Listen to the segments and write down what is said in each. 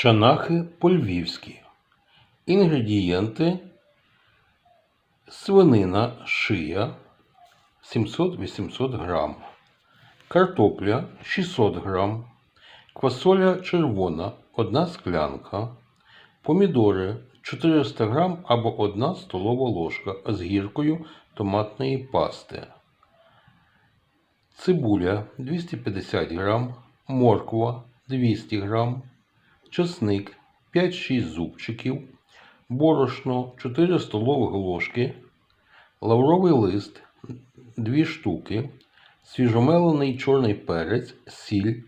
Чанахи по-львівськи. Інгредієнти. Свинина шия. 700-800 грам, картопля 600 грам, квасоля червона 1 склянка, помідори 400 грам або 1 столова ложка з гіркою томатної пасти, цибуля 250 грам, морква 200 грам, чесник 5-6 зубчиків, борошно 4 столових ложки, лавровий лист 2 штуки, свіжомелений чорний перець, сіль,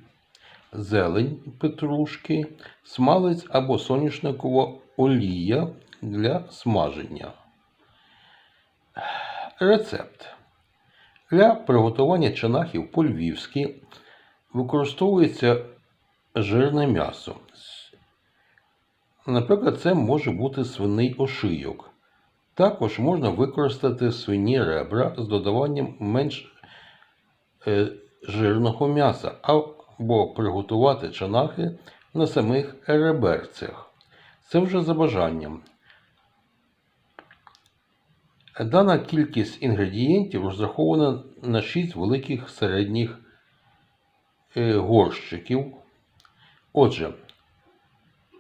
зелень петрушки, смалець або соняшникова олія для смаження. Рецепт. Для приготування чанахів по-львівськи використовується жирне м'ясо. Наприклад, це може бути свиний ошийок. Також можна використати свині ребра з додаванням менш е, жирного м'яса або приготувати чанахи на самих реберцях. Це вже за бажанням. Дана кількість інгредієнтів розрахована на 6 великих середніх е, горщиків. Отже,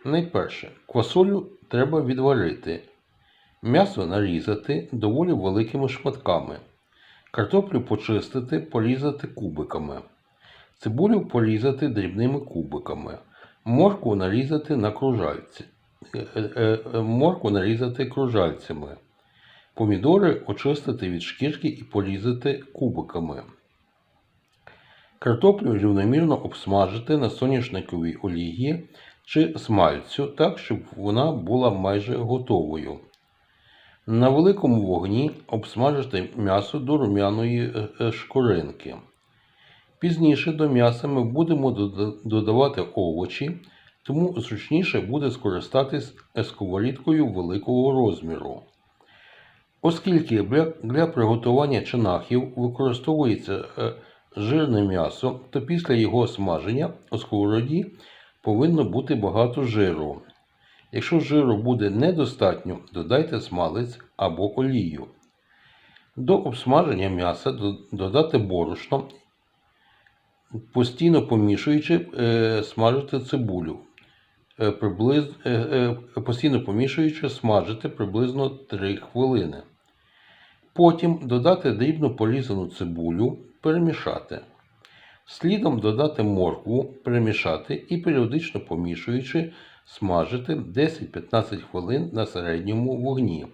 найперше, квасолю треба відварити, м'ясо нарізати доволі великими шматками, картоплю почистити, порізати кубиками, цибулю порізати дрібними кубиками, моркву нарізати на кружальці, е, е, е, моркву нарізати кружальцями, помідори очистити від шкірки і порізати кубиками. Картоплю рівномірно обсмажити на соняшниковій олії чи смальцю так, щоб вона була майже готовою. На великому вогні обсмажити м'ясо до рум'яної е, е, шкоринки. Пізніше до м'яса ми будемо додавати овочі, тому зручніше буде скористатись сковорідкою великого розміру. Оскільки для, приготування чанахів використовується е, жирне м'ясо, то після його смаження у сковороді повинно бути багато жиру. Якщо жиру буде недостатньо, додайте смалець або олію. До обсмаження м'яса додати борошно, постійно помішуючи, е, смажити цибулю. Е, е, постійно помішуючи, смажити приблизно 3 хвилини. Потім додати дрібно порізану цибулю, перемішати. Слідом додати моркву, перемішати і періодично помішуючи, смажити 10-15 хвилин на середньому вогні.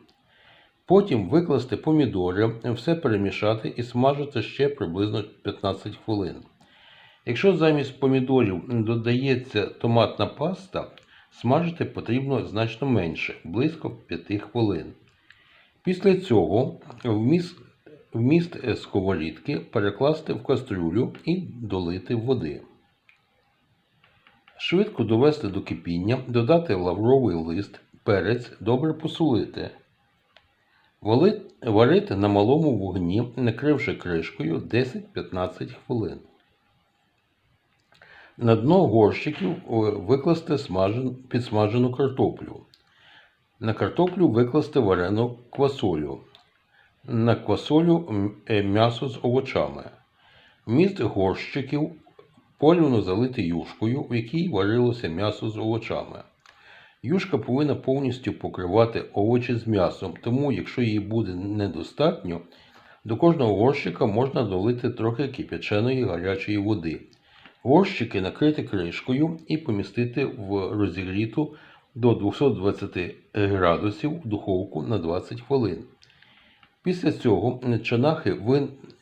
Потім викласти помідори, все перемішати і смажити ще приблизно 15 хвилин. Якщо замість помідорів додається томатна паста, смажити потрібно значно менше, близько 5 хвилин. Після цього вміст, вміст сковорідки перекласти в кастрюлю і долити води. Швидко довести до кипіння, додати лавровий лист, перець, добре посолити. Варити на малому вогні, накривши кришкою 10-15 хвилин. На дно горщиків е, викласти смажен, підсмажену картоплю. На картоплю викласти варену квасолю. На квасолю е, м'ясо з овочами. Вміст горщиків полювно залити юшкою, в якій варилося м'ясо з овочами. Юшка повинна повністю покривати овочі з м'ясом, тому якщо її буде недостатньо, до кожного горщика можна долити трохи кип'яченої гарячої води. Горщики накрити кришкою і помістити в розігріту до 220 градусів духовку на 20 хвилин. Після цього чанахи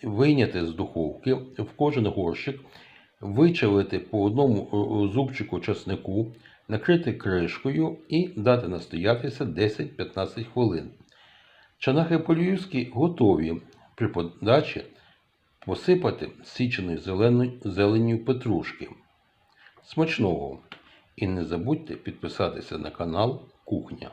вийняти з духовки в кожен горщик, вичавити по одному е, зубчику часнику, накрити кришкою і дати настоятися 10-15 хвилин. Чанахи по-львівськи готові при подачі посипати січеною зеленню петрушки. Смачного! І не забудьте підписатися на канал Кухня.